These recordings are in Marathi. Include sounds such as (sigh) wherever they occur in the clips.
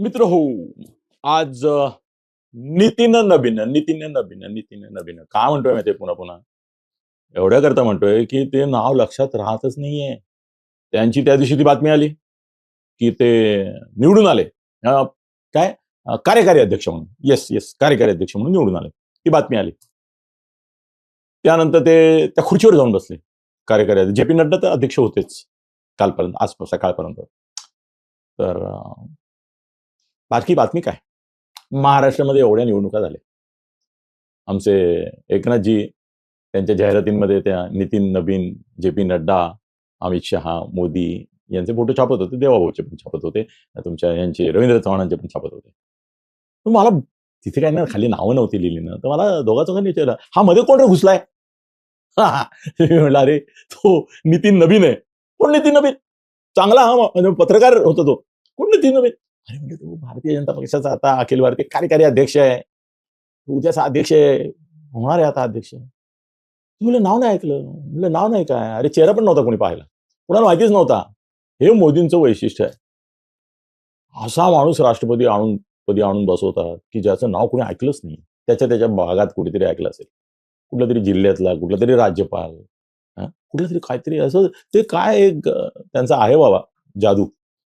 मित्र हो आज नितीन नवीन नितीन नबीन नितीन नवीन का म्हणतोय माहिती पुन्हा पुन्हा? एवढ्या करता म्हणतोय की ते नाव लक्षात राहतच नाहीये. त्यांची त्या दिवशी ती बातमी आली की ते निवडून आले. काय? कार्यकारी अध्यक्ष म्हणून. येस येस कार्यकारी अध्यक्ष म्हणून निवडून आले. ती बातमी आली. त्यानंतर ते त्या खुर्चीवर जाऊन बसले. कार्यकारी जे पी नड्डा तर अध्यक्ष होतेच कालपर्यंत आज सकाळपर्यंत. तर बाकी बातमी काय? महाराष्ट्रामध्ये एवढ्या निवडणुका झाल्या. आमचे एकनाथजी त्यांच्या जाहिरातींमध्ये त्या नितीन नवीन जे पी नड्डा अमित शहा मोदी यांचे फोटो छापत होते. देवाभाऊचे पण छापत होते. तुमच्या यांचे रवींद्र चव्हाणांचे पण छापत होते. मला तिथे काय ना खाली नावं नव्हती लिहिली ना. तर मला दोघा चौघांनी विचारलं हा मध्ये कोण रे घुसलाय? (laughs) मी म्हणलं अरे तो नितीन नवीन आहे. कोण नितीन नवीन? चांगला हा म्हणजे पत्रकार होता तो. कोण नितीन नवीन? अरे म्हणजे तू भारतीय जनता पक्षाचा आता अखिल भारतीय कार्यकारी अध्यक्ष आहे. तू उद्याचा अध्यक्ष आहे. होणार आहे आता अध्यक्ष. म्हणलं नाव नाही ऐकलं. म्हणलं नाव नाही काय? अरे चेहरा पण नव्हता कोणी पाहायला कोणाला माहितीच नव्हता. हे मोदींचं वैशिष्ट्य आहे. असा माणूस राष्ट्रपती आणून पदी आणून बसवतात की ज्याचं नाव कोणी ऐकलंच नाही. त्याच्या त्याच्या भागात कुठेतरी ऐकलं असेल. कुठल्या तरी जिल्ह्यातला कुठला तरी राज्यपाल कुठलं तरी काहीतरी असं ते काय एक त्यांचा आहे बाबा जादू.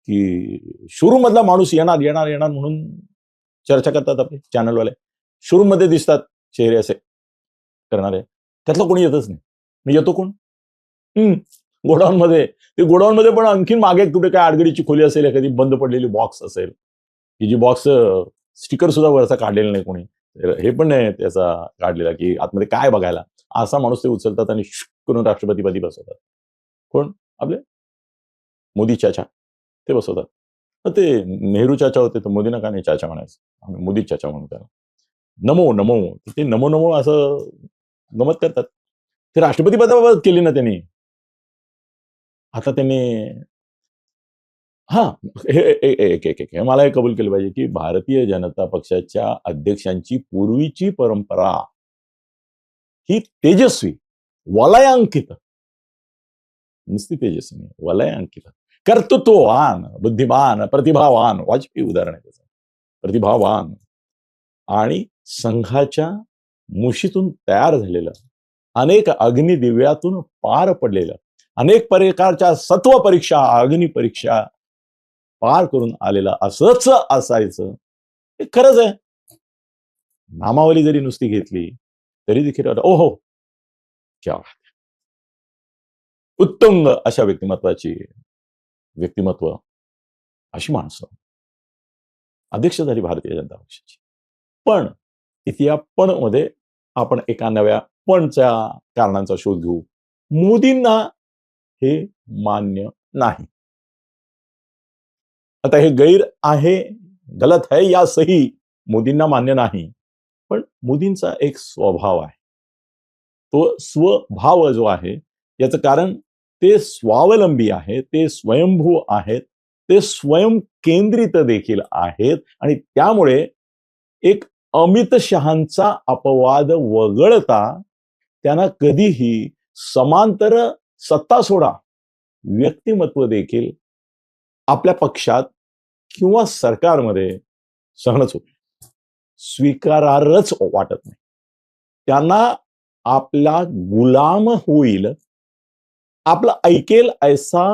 की शोरूम मधला माणूस येणार येणार येणार म्हणून चर्चा करतात आपले चॅनलवाले शोरूममध्ये दिसतात चेहरे असे करणारे. त्यातलं कोणी येतच नाही. मी येतो कोण? हम्म. गोडाऊन मध्ये ते गोडाऊन मध्ये पण आणखीन मागे कुठे काय आडगडीची खोली असेल एखादी बंद पडलेली बॉक्स असेल की जी बॉक्स स्टिकर सुद्धा वरचा काढलेला नाही कोणी. हे पण नाही त्याचा काढलेला की आतमध्ये काय बघायला. असा माणूस ते उचलतात आणि करून राष्ट्रपतीपदी बसवतात. कोण? आपले? मोदी चाचा. ते बसवतात. ते नेहरू चाचा होते तर मोदींना का नाही चाचा म्हणायचं? आम्ही मोदी चाचा म्हणू त्याला. नमो नमो. ते नमो नमो असं गमत करतात. ते राष्ट्रपती पदाबाबत केली ना त्यांनी. आता त्यांनी हा हे एक एक एक हे मला हे कबूल केलं पाहिजे की भारतीय जनता पक्षाच्या अध्यक्षांची पूर्वीची परंपरा ही तेजस्वी वलयांकित. नुसती तेजस्वी वलयांकित. कर्तृत्ववान बुद्धिमान प्रतिभावान. वाजपेयी उदाहरण आहे त्याचं. प्रतिभावान. आणि संघाच्या मुशीतून तयार झालेलं अनेक अग्निदिव्यातून पार पडलेलं अनेक प्रकारच्या सत्व परीक्षा अग्नि परीक्षा पार करून आलेलं असंच असायचं. हे खरंच आहे. नामावली जरी नुसती घेतली तरी देखील ओहो! क्या उत्तुंग अशा व्यक्तिमत्वाची व्यक्तिमत्व अशी माणसं. अध्यक्ष झाली भारतीय जनता पक्षाची. पण इथे या पण मध्ये आपण एका नव्या पणच्या कारणांचा शोध घेऊ. मोदींना हे मान्य नाही. आता हे गैर आहे गलत है या सही मोदींना मान्य नाही. पण मोदींचा एक स्वभाव आहे. तो स्वभाव जो आहे याचं कारण ते स्वावलंबी आहे ते स्वयंभू आहेत ते स्वयं केंद्रित देखील आहेत आणि त्यामुळे एक अमित शहांचा अपवाद वगळता त्यांना कधीही समांतर सत्ता सोडा व्यक्तिमत्व देखील आपल्या पक्षात किंवा सरकारमध्ये सहनच होते स्वीकारारच वाटत नाही. त्यांना आपला गुलाम होईल आपलं ऐकेल ऐसा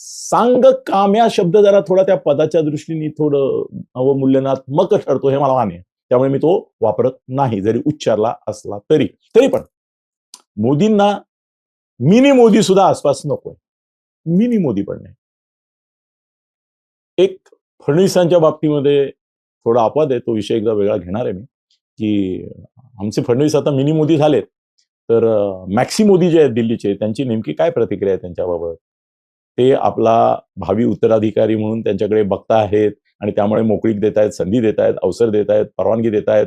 सांग काम्या शब्द जरा थोडा त्या पदाच्या दृष्टीने थोडं अवमूल्यनात्मक ठरतो हे मला मान्य आहे. त्यामुळे मी तो वापरत नाही जरी उच्चारला असला तरी. तरी पण मोदींना मिनी मोदी सुद्धा आसपास नकोय. मिनी मोदी पण नाही. एक फडणवीसांच्या बाबतीमध्ये थोडा अपवाद आहे तो विषय एकदा वेगळा घेणार आहे मी की आमचे फडणवीस आता मिनी मोदी झालेत. तर मॅक्सी मोदी जे आहेत दिल्लीचे त्यांची नेमकी काय प्रतिक्रिया आहे त्यांच्याबाबत? ते आपला भावी उत्तराधिकारी म्हणून त्यांच्याकडे बघता आहेत आणि त्यामुळे मोकळीक देत आहेत संधी देत आहेत अवसर देत आहेत परवानगी देत आहेत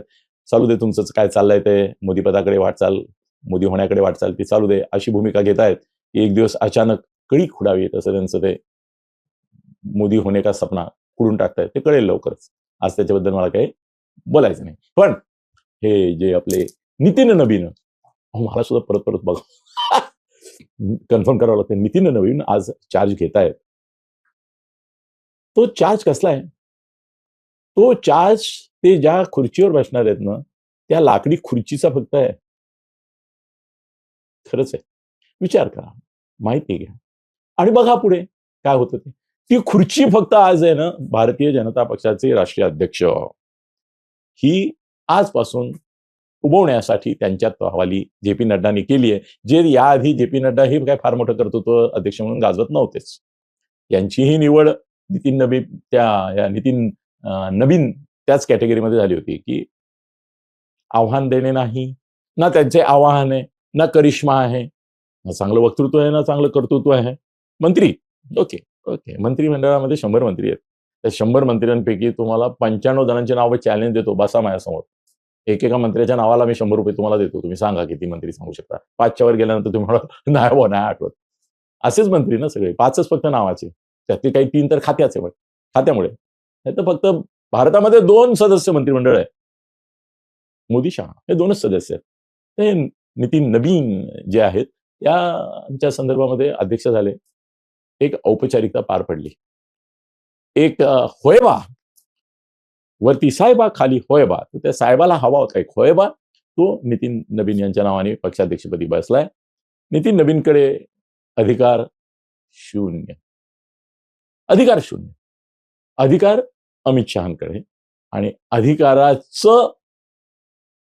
चालू दे तुमचं काय चाललंय ते? मोदीपदाकडे वाटचाल मोदी होण्याकडे वाटचाल ती चालू दे. अशी भूमिका घेत आहेत की एक दिवस अचानक कळी खुडावी तसं त्यांचं ते मोदी होणे का सपना खुडून टाकतायत ते कळेल लवकरच. आज त्याच्याबद्दल मला काही बोलायचं नाही. पण हे जे आपले नितीन नवीन अहो, मला सुद्धा परत परत बघ. कन्फर्म करावं लागतं नितीन नवीन आज चार्ज घेतायत. तो चार्ज कसला आहे? तो चार्ज ते ज्या खुर्चीवर बसणार आहेत ना त्या लाकडी खुर्चीचा फक्त आहे. खरंच आहे. विचार करा. माहिती घ्या. आणि बघा पुढे काय होतं ते. ती खुर्ची फक्त आज आहे ना भारतीय जनता पक्षाचे राष्ट्रीय अध्यक्ष. ही आजपासून उभवण्यासाठी त्यांच्यात हवाली जे पी नड्डांनी केली आहे. जे याआधी जे पी नड्डा हे काय फार मोठं कर्तृत्व अध्यक्ष म्हणून गाजवत नव्हतेच. यांचीही निवड नितीन नबी त्या या नितीन नवीन त्याच कॅटेगरीमध्ये झाली होती की आव्हान देणे नाही ना त्यांचे आव्हान आहे ना करिश्मा आहे. ना चांगलं वक्तृत्व आहे ना चांगलं कर्तृत्व आहे. मंत्री ओके ओके. मंत्रिमंडळामध्ये शंभर मंत्री आहेत. त्या शंभर मंत्र्यांपैकी तुम्हाला पंच्याण्णव जणांची नावं चॅलेंज देतो बसा माझ्यासमोर. एकेका मंत्र्याच्या नावाला मी शंभर रुपये तुम्हाला देतो. तुम्ही सांगा किती मंत्री सांगू शकता. पाचच्या वर गेल्यानंतर तुम्हाला (laughs) नाही बुवा, नाही आठवत. असेच मंत्री ना सगळे. पाचच फक्त नावाचे. त्यातले काही तीन तर खात्याचे पण खात्यामुळे. नाही तर फक्त भारतामध्ये दोन सदस्य मंत्रिमंडळ आहे. मोदी शहा हे दोनच सदस्य आहेत. ते नितीन नवीन जे आहेत यांच्या संदर्भामध्ये अध्यक्ष झाले. एक औपचारिकता पार पडली. एक होयवा वरती साहेबा खाली होयबा. तर त्या साहेबाला हवा होता एक होयबा. तो नितीन नवीन यांच्या नावाने पक्षाध्यक्षपदी बसलाय. नितीन नवीनकडे अधिकार शून्य. अधिकार शून्य. अधिकार अमित शहाकडे. आणि अधिकाराचं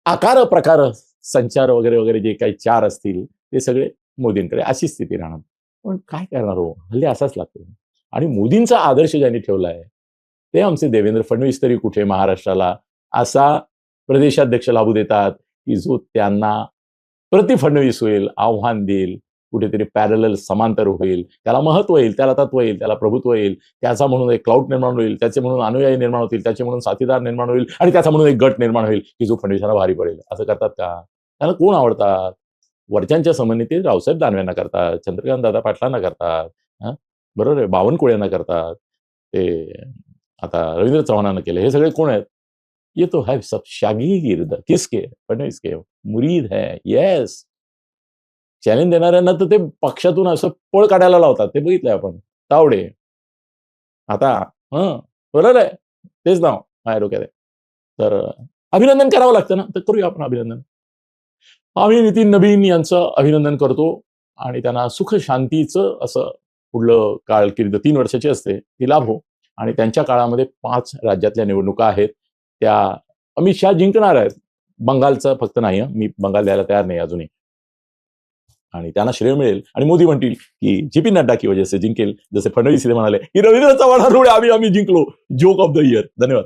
आकार प्रकार संचार वगैरे वगैरे जे काही चार असतील ते सगळे मोदींकडे. अशी स्थिती राहणार. पण काय करणार हो? हल्ली असाच लागतो आणि मोदींचा आदर्श ज्यांनी ठेवलाय ते आमचे देवेंद्र फडणवीस तरी कुठे महाराष्ट्राला असा प्रदेशाध्यक्ष लाभू देतात की जो त्यांना प्रति फडणवीस होईल आव्हान देईल कुठेतरी पॅरल समांतर होईल. त्याला महत्त्व येईल त्याला तत्व येईल त्याला प्रभुत्व येईल. त्याचा म्हणून एक क्लाउड निर्माण होईल त्याचे म्हणून अनुयायी निर्माण होतील त्याचे म्हणून साथीदार निर्माण होईल आणि त्याचा म्हणून एक गट निर्माण होईल की जो फडणवीसांना भारी पडेल. असं करतात का? त्यांना कोण आवडतात? वरच्यांच्या संबंधित ते रावसाहेब दानव्यांना करतात चंद्रकांत दादा पाटलांना करतात बरोबर आहे बावनकुळ्यांना करतात. ते आता रवींद्र चव्हाणांना केले हे सगळे कोण आहेत? ये तो है सब शागिर्द किसके? फडणवीसके मुरीद है येस चॅलेंज देणाऱ्यांना तर ते पक्षातून असं पळ काढायला लावतात ते बघितलंय आपण. तावडे. आता हं बरोबर आहे. तेच नाव माझ्या डोक्यात आहे. तर अभिनंदन करावं लागतं ना? तर करूया आपण अभिनंदन. आम्ही नितीन नवीन यांचं अभिनंदन करतो आणि त्यांना सुख शांतीचं असं पुढलं कारकीर्द तीन वर्षाची असते ती लाभ. हो आणि त्यांच्या काळामध्ये पाच राज्यातल्या निवडणुका आहेत. त्या अमित शहा जिंकणार आहेत. बंगालचं फक्त नाही मी बंगाल द्यायला तयार नाही अजूनही. आणि त्यांना श्रेय मिळेल. आणि मोदी म्हणतील की जे पी नड्डा की वजह से जिंकेल. जसे फडणवीस म्हणाले की रवींद्र चव्हाणांमुळे आम्ही आम्ही जिंकलो. जोक ऑफ द इयर धन्यवाद.